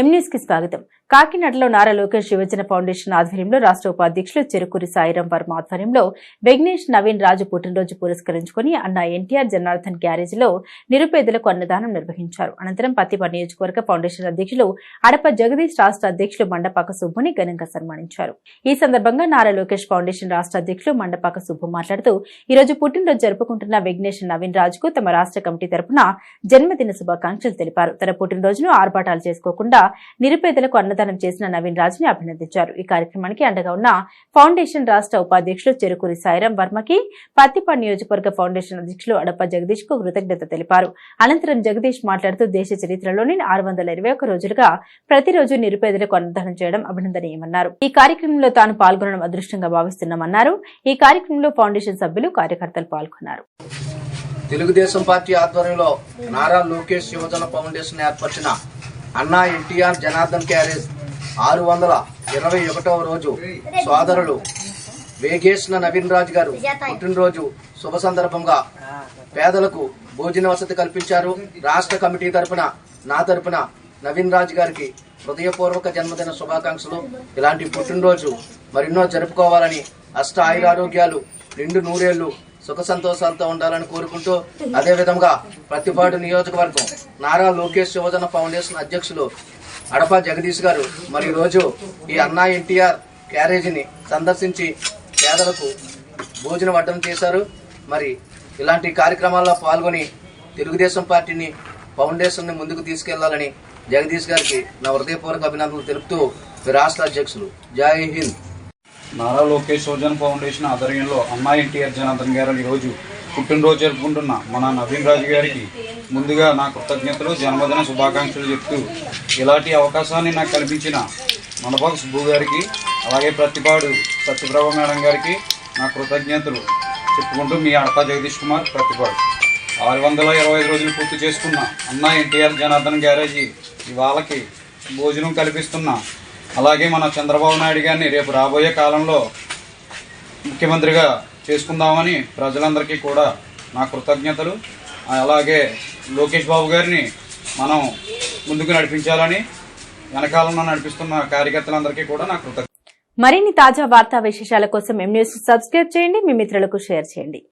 ఎంన్యూస్కి స్వాగతం. కాకినాడలో నారా లోకేష్ యువజన ఫౌండేషన్ ఆధ్వర్యంలో రాష్ట్ర ఉపాధ్యక్షులు చెరుకూరి సాయిరాం వర్మ ఆధ్వర్యంలో విఘ్నేష్ నవీన్ రాజు పుట్టినరోజు పురస్కరించుకుని అన్న ఎన్టీఆర్ జనార్దన్ గ్యారేజ్లో నిరుపేదలకు అన్నదానం నిర్వహించారు. అనంతరం పత్తిప నియోజకవర్గ ఫౌండేషన్ అధ్యక్షులు అడప జగదీష్ రాష్ట్ర అధ్యక్షులు మండపాక సుబ్బుని ఘనంగా సన్మానించారు. ఈ సందర్భంగా నారా లోకేష్ ఫౌండేషన్ రాష్ట్ర అధ్యక్షులు మండపాక సుబ్బు మాట్లాడుతూ ఈ రోజు పుట్టినరోజు జరుపుకుంటున్న విఘ్నేష్ నవీన్ రాజుకు తమ రాష్ట్ర కమిటీ తరపున జన్మదిన శుభాకాంక్షలు తెలిపారు. తన పుట్టినరోజును ఆర్భాటాలు చేసుకోకుండా నిరుపేదలకు అన్నదానం చేసిన నవీన్ రాజుని అభినందించారు. ఈ కార్యక్రమానికి అండగా ఉన్న ఫౌండేషన్ రాష్ట్ర ఉపాధ్యక్షులు చెరుకూరి సాయిరాం వర్మకి పత్తిపాడు నియోజకవర్గ ఫౌండేషన్ అధ్యక్షులు అడప జగదీష్కు కృతజ్ఞత తెలిపారు. అనంతరం జగదీష్ మాట్లాడుతూ దేశ చరిత్రలోని ఆరు వందల ఇరవై ఒక్క రోజులుగా ప్రతిరోజు నిరుపేదలకు అన్నదానం చేయడం అభినందనీయమన్నారు. ఈ కార్యక్రమంలో తాను పాల్గొనడం అదృష్టంగా భావిస్తున్నామన్నారు. ఈ కార్యక్రమంలో ఫౌండేషన్ సభ్యులు కార్యకర్తలు పాల్గొన్నారు. తెలుగుదేశం పార్టీ ఆధ్వర్యంలో నారా లోకేష్ యువజన ఫౌండేషన్ ఏర్పరిచిన అన్నా ఎన్టీఆర్ జనార్దన్ క్యారేజ్ ఆరు వందల ఇరవై ఒకటవ రోజు సోదరులు వేగేష్ణ నవీన్ రాజు గారు పుట్టినరోజు శుభ సందర్భంగా పేదలకు భోజన వసతి కల్పించారు. రాష్ట్ర కమిటీ తరపున నా తరపున నవీన్ రాజు గారికి హృదయపూర్వక జన్మదిన శుభాకాంక్షలు. ఇలాంటి పుట్టినరోజు మరెన్నో జరుపుకోవాలని అష్ట ఆయురారోగ్యాలు నిండు నూరేళ్ళు సుఖ సంతోషాలతో ఉండాలని కోరుకుంటూ అదే విధంగా ప్రతిపాటు నియోజకవర్గం నారా లోకేష్ శివజన ఫౌండేషన్ అధ్యక్షులు అడప జగదీష్ గారు మరి రోజు ఈ అన్నా ఎన్టీఆర్ క్యారేజీని సందర్శించి పేదలకు భోజనం వడ్డం చేశారు. మరి ఇలాంటి కార్యక్రమాల్లో పాల్గొని తెలుగుదేశం పార్టీని ఫౌండేషన్ని ముందుకు తీసుకెళ్ళాలని జగదీష్ గారికి నా హృదయపూర్వక అభినందనలు తెలుపుతూ రాష్ట్ర అధ్యక్షులు. జై హింద్. నారా లోకేష్ సోజన్ ఫౌండేషన్ ఆధ్వర్యంలో అన్నా ఎన్టీఆర్ జనార్దన్ గారు ఈరోజు పుట్టినరోజు జరుపుకుంటున్న మన నవీన్ రాజు గారికి ముందుగా నా కృతజ్ఞతలు జన్మదిన శుభాకాంక్షలు చెప్తూ ఇలాంటి అవకాశాన్ని నాకు కల్పించిన మనబాబు సుబ్బు గారికి అలాగే ప్రతిపాడు సత్యప్రభ మేడం గారికి నా కృతజ్ఞతలు చెప్పుకుంటూ మీ అడపా జగదీష్ కుమార్ ప్రతిపాడు. ఆరు వందల ఇరవై ఐదు రోజులు పూర్తి చేసుకున్న అన్నా ఎన్టీఆర్ జనార్దన్ గ్యారేజీ ఇవాళకి భోజనం కల్పిస్తున్న అలాగే మన చంద్రబాబు నాయుడు గారిని రేపు రాబోయే కాలంలో ముఖ్యమంత్రిగా చేసుకుందామని ప్రజలందరికీ కూడా నా కృతజ్ఞతలు. అలాగే లోకేష్ బాబు గారిని మనం ముందుకు నడిపించాలని వెనకాలంలో నడిపిస్తున్న కార్యకర్తలందరికీ కూడా నా కృతజ్ఞత మరిన్ని తాజా వార్తా విశేషాల కోసం ఎం న్యూస్ సబ్స్క్రైబ్ చేయండి మీ మిత్రులకు షేర్ చేయండి.